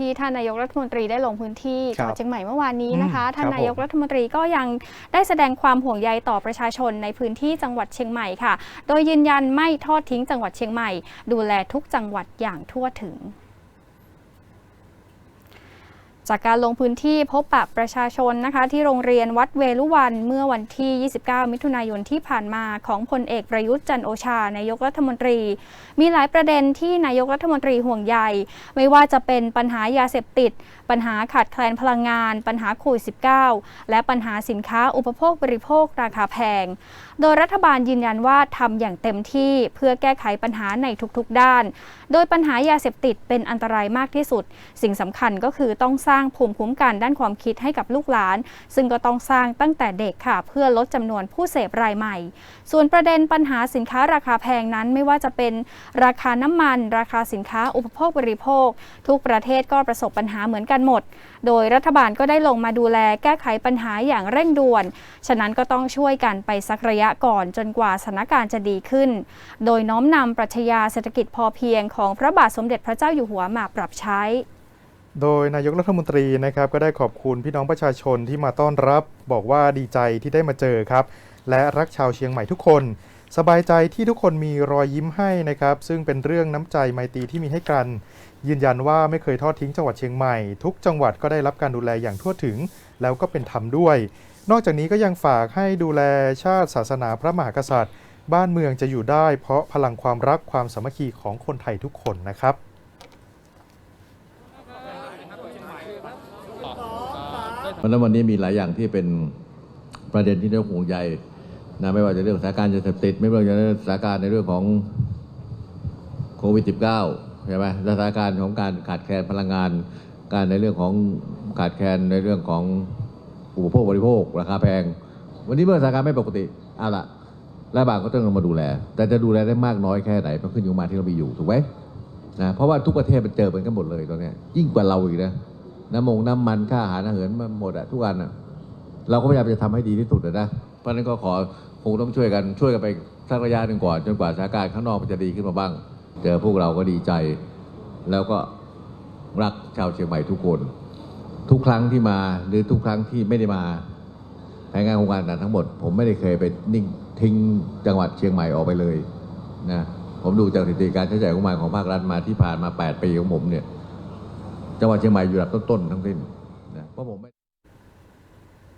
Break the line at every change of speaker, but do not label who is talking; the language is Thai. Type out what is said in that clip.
ที่ท่านนายกรัฐมนตรีได้ลงพื้นที่
ครั
จัง
บ
หวัดเชียงใหม่เมื่อวานนี้นะคะ
อืม
ท่าน
ครับ
นายก
ผม
รัฐมนตรีก็ยังได้แสดงความห่วงใยต่อประชาชนในพื้นที่จังหวัดเชียงใหม่ค่ะ โดยยืนยันไม่ทอดทิ้งจังหวัดเชียงใหม่ ดูแลทุกจังหวัดอย่างทั่วถึง จากการลงพื้นที่พบปะประชาชนนะคะ ที่โรงเรียนวัดเวลุวันเมื่อวันที่ 29 มิถุนายนที่ผ่านมาของพลเอกประยุทธ์จันโอชานายกรัฐมนตรี มีหลายประเด็นที่นายกรัฐมนตรีห่วงใยไม่ว่าจะเป็นปัญหายาเสพติด ปัญหาขาดแคลนพลังงาน ปัญหาโควิด -19 และปัญหาสินค้าอุปโภคบริโภคราคาแพง โดยรัฐบาลยืนยันว่าทำอย่างเต็มที่เพื่อแก้ไขปัญหาในทุกๆด้าน โดยปัญหายาเสพติดเป็นอันตรายมากที่สุด สิ่งสำคัญก็คือต้องสร้างภูมิคุ้มกันด้านความคิดให้กับลูกหลาน ซึ่งก็ต้องสร้างตั้งแต่เด็กค่ะ เพื่อลดจำนวนผู้เสพรายใหม่ ส่วนประเด็นปัญหาสินค้าราคาแพงนั้นไม่ว่าจะเป็นราคาน้ำมัน ราคาสินค้าอุปโภคบริโภค ทุกประเทศก็ประสบปัญหาเหมือนกันหมด โดยรัฐบาลก็ได้ลงมาดูแลแก้ไขปัญหาอย่างเร่งด่วน ฉะนั้นก็ต้องช่วยกันไปสักระยะก่อนจนกว่าสถานการณ์จะดีขึ้น โดยน้อมนำปรัชญาเศรษฐกิจพอเพียงของพระบาทสมเด็จพระเจ้าอยู่หัวมาปรับใช้
โดยนายกรัฐมนตรีนะครับก็ได้ขอบคุณพี่น้องประชาชนที่มาต้อนรับ บอกว่าดีใจที่ได้มาเจอครับ และรักชาวเชียงใหม่ทุกคน สบายใจที่ทุกคนมีรอยยิ้มให้นะครับ ซึ่งเป็นเรื่องน้ำใจไมตรีที่มีให้กัน ยืนยันว่าไม่เคยทอดทิ้งจังหวัดเชียงใหม่ ทุกจังหวัดก็ได้รับการดูแลอย่างทั่วถึง แล้วก็เป็นธรรมด้วย นอกจากนี้ก็ยังฝากให้ดูแลชาติศาสนาพระมหากษัตริย์ บ้านเมืองจะอยู่ได้ เพราะพลังความรักความสามัคคีของคนไทยทุกคนนะครับ
เพราะนั้นวันนี้มีหลายอย่างที่เป็นประเด็นที่น่าห่วงใยนะไม่ว่าจะเรื่องสถานการณ์ยาเสพติด ไม่ว่าจะเรื่องสถานการณ์ในเรื่องของโควิด -19 ใช่ไหมสถานการณ์ของการขาดแคลนพลังงาน การในเรื่องของขาดแคลนในเรื่องของอุปโภคบริโภค ราคาแพง วันนี้เมื่อสถานการณ์ไม่ปกติเอาละรัฐบาลก็ต้องมาดูแล แต่จะดูแลได้มากน้อยแค่ไหนมันขึ้นอยู่กับมาที่เรามีอยู่ถูกไหมนะเพราะว่าทุกประเทศมันเจอเหมือนกันหมดเลยตอนนี้ยิ่งกว่าเราอีกนะ น้ำมงน้ำมันค่าอาหารอาหารมันหมดอะทุกอันอะเราก็พยายามจะทำให้ดีที่สุดนะเพราะฉะนั้นก็ขอคงต้องช่วยกันช่วยกันไปสักระยะหนึ่งก่อนจนกว่าสถานการณ์ข้างนอกมันจะดีขึ้นมาบ้าง เจอพวกเราก็ดีใจ แล้วก็รักชาวเชียงใหม่ทุกคน ทุกครั้งที่มาหรือทุกครั้งที่ไม่ได้มาแผนงานโครงการต่างทั้งหมด ผมไม่ได้เคยไปนิ่งทิ้งจังหวัดเชียงใหม่ออกไปเลยนะผมดูจากสถิติการใช้จ่ายงบประมาณของภาครัฐมาที่ผ่านมา 8 ปีของผมเนี่ย จังหวัดเชียงใหม่อยู่ระดับต้นๆทั้งสิ้นนะเพราะผม